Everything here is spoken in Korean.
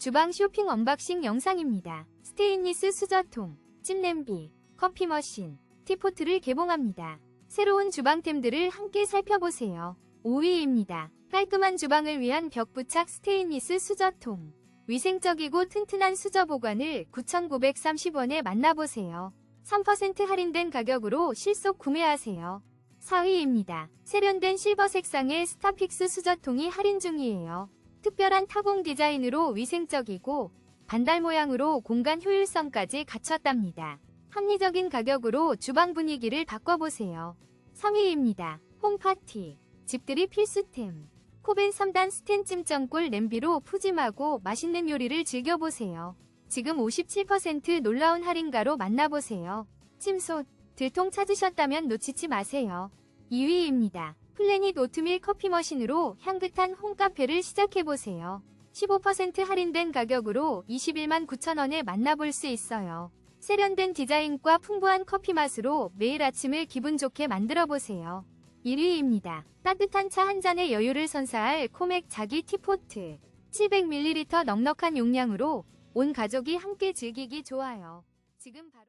주방 쇼핑 언박싱 영상입니다. 스테인리스 수저통, 찜냄비, 커피 머신, 티포트를 개봉합니다. 새로운 주방템들을 함께 살펴보세요. 5위입니다. 깔끔한 주방을 위한 벽 부착 스테인리스 수저통. 위생적이고 튼튼한 수저 보관을 9,930원에 만나보세요. 3% 할인된 가격으로 실속 구매하세요. 4위입니다. 세련된 실버 색상의 스타픽스 수저통이 할인 중이에요. 특별한 타공 디자인으로 위생적이고 반달 모양으로 공간 효율성까지 갖췄답니다. 합리적인 가격으로 주방 분위기를 바꿔보세요. 3위입니다. 홈파티. 집들이 필수템. 코벤 3단 스텐 찜전골 냄비로 푸짐하고 맛있는 요리를 즐겨보세요. 지금 57% 놀라운 할인가로 만나보세요. 찜솥, 들통 찾으셨다면 놓치지 마세요. 2위입니다. 플래닛 오트밀 커피 머신으로 향긋한 홈카페를 시작해보세요. 15% 할인된 가격으로 21만 9천원에 만나볼 수 있어요. 세련된 디자인과 풍부한 커피 맛으로 매일 아침을 기분 좋게 만들어보세요. 1위입니다. 따뜻한 차 한 잔의 여유를 선사할 코맥 자기 티포트. 700ml 넉넉한 용량으로 온 가족이 함께 즐기기 좋아요. 지금 바로